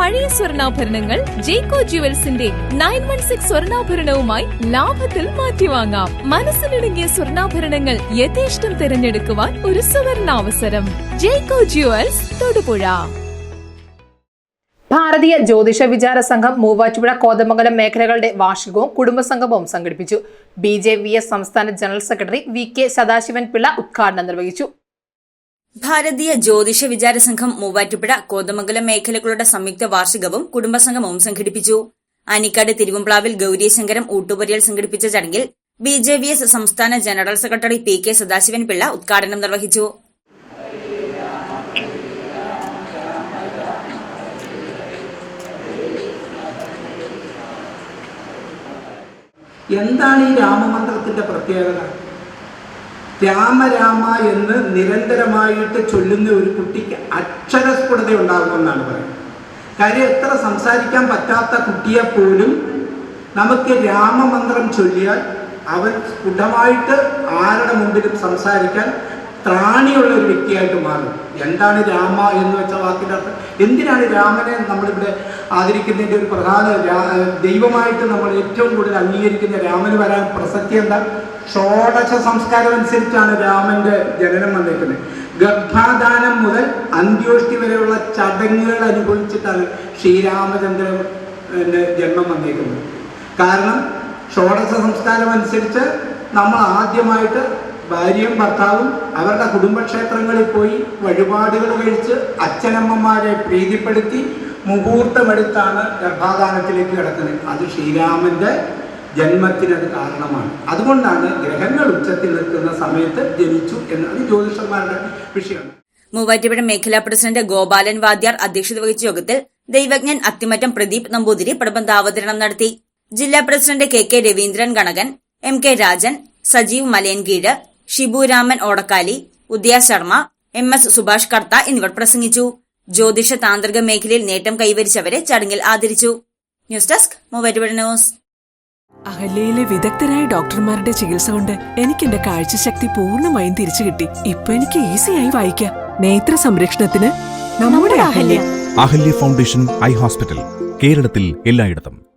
പഴയ സ്വർണാഭരണങ്ങൾ ജേക്കോ ജുവൽസിന്റെ നയൻ വൺ സിക്സ് സ്വർണാഭരണവുമായി ലാഭത്തിൽ മാറ്റിവാങ്ങാം. മനസ്സിലിടുങ്ങിയ സ്വർണാഭരണങ്ങൾ യഥേഷ്ടം തിരഞ്ഞെടുക്കുവാൻ ഒരു സുവർണാവസരം. Jacko jewels Thodupuzha. ഭാരതീയ ജ്യോതിഷ വിചാര സംഘം മൂവാറ്റുപുഴ കോതമംഗലം മേഖലകളുടെ വാർഷികവും കുടുംബസംഗമവും സംഘടിപ്പിച്ചു. ബി ജെ വി എസ് സംസ്ഥാന general secretary V K Sadasivan Pillai ഉദ്ഘാടനം നിർവഹിച്ചു. ഭാരതീയ ജ്യോതിഷ വിചാര സംഘം മൂവാറ്റുപുഴ കോതമംഗലം മേഖലകളുടെ സംയുക്ത വാർഷികവും കുടുംബസംഗമവും സംഘടിപ്പിച്ചു. അനിക്കാട് തിരുവമ്പ്ലാവിൽ ഗൌരീശങ്കരം ഊട്ടുപുരയിൽ സംഘടിപ്പിച്ച ചടങ്ങിൽ ബി ജെ വി എസ് സംസ്ഥാന general secretary P K Sadasivan Pillai ഉദ്ഘാടനം നിർവഹിച്ചു. എന്താണ് ഈ രാമമന്ത്രത്തിന്റെ പ്രത്യേകത? രാമ രാമ എന്ന് നിരന്തരമായിട്ട് ചൊല്ലുന്ന ഒരു കുട്ടിക്ക് അക്ഷരസ്ഫുടത ഉണ്ടാകുമെന്നാണ് പറയുന്നത്. കാര്യം എത്ര സംസാരിക്കാൻ പറ്റാത്ത കുട്ടിയെ പോലും നമുക്ക് രാമമന്ത്രം ചൊല്ലിയാൽ അവൻ സ്ഫുടമായിട്ട് ആരുടെ മുമ്പിലും സംസാരിക്കാൻ ത്രാണിയുള്ള ഒരു വ്യക്തിയായിട്ട് മാറും. എന്താണ് രാമ എന്ന് വെച്ച വാക്കിന്റെ അർത്ഥം? എന്തിനാണ് രാമനെ നമ്മളിവിടെ ആദരിക്കുന്നതിന്റെ ഒരു പ്രധാന ദൈവമായിട്ട് നമ്മൾ ഏറ്റവും കൂടുതൽ അംഗീകരിക്കുന്ന രാമന് വരാൻ പ്രസക്തി എന്താ? ഷോഡശ സംസ്കാരം അനുസരിച്ചാണ് രാമന്റെ ജനനം വന്നിരിക്കുന്നത് ഗർഭാദാനം മുതൽ അന്ത്യോഷ്ടി വരെയുള്ള ചടങ്ങുകൾ അനുഭവിച്ചിട്ടാണ് ശ്രീരാമചന്ദ്രൻ ജന്മം വന്നിരിക്കുന്നത് കാരണം ഷോഡശ സംസ്കാരം അനുസരിച്ച് നമ്മൾ ആദ്യമായിട്ട് ഭാര്യയും ഭർത്താവും അവരുടെ കുടുംബക്ഷേത്രങ്ങളിൽ പോയി വഴിപാടുകൾ കഴിച്ച് അച്ഛനമ്മമാരെ പ്രീതിപ്പെടുത്തി മുഹൂർത്തമെടുത്താണ് ഗർഭാധാനത്തിലേക്ക് കിടക്കുന്നത്. അത് ശ്രീരാമന്റെ ജന്മത്തിനത് കാരണമാണ്. അതുകൊണ്ടാണ് ഗ്രഹങ്ങൾ ഉച്ചത്തിൽ നിൽക്കുന്ന സമയത്ത് ജനിച്ചു എന്നത് ജ്യോതിഷന്മാരുടെ വിഷയമാണ് മൂവാറ്റുപുഴ മേഖലാ പ്രസിഡന്റ് ഗോപാലൻ വാദ്യാർ അധ്യക്ഷത വഹിച്ച യോഗത്തിൽ ദൈവജ്ഞൻ അത്തിമറ്റം പ്രദീപ് നമ്പൂതിരി പ്രബന്ധാവതരണം നടത്തി. ജില്ലാ president K K Raveendran Ganakan M K Rajan Sajeev Malayinkeezh Shibu Raman Odakkali Udaya Sharma M S Subhash Kartha എന്നിവർ പ്രസംഗിച്ചു. ജ്യോതിഷ താന്ത്രിക മേഖലയിൽ നേട്ടം കൈവരിച്ചവരെ ചടങ്ങിൽ ആദരിച്ചു. News desk Muvattupuzha news. അഹല്യയിലെ വിദഗ്ധരായ ഡോക്ടർമാരുടെ ചികിത്സ കൊണ്ട് എനിക്ക് എന്റെ കാഴ്ചശക്തി പൂർണമായും തിരിച്ചു കിട്ടി. ഇപ്പൊ എനിക്ക് ഈസിയായി വായിക്കാം. നേത്ര സംരക്ഷണത്തിന് നമ്മുടെ Ahalya. Ahalya foundation eye hospital കേരളത്തിൽ എല്ലായിടത്തും.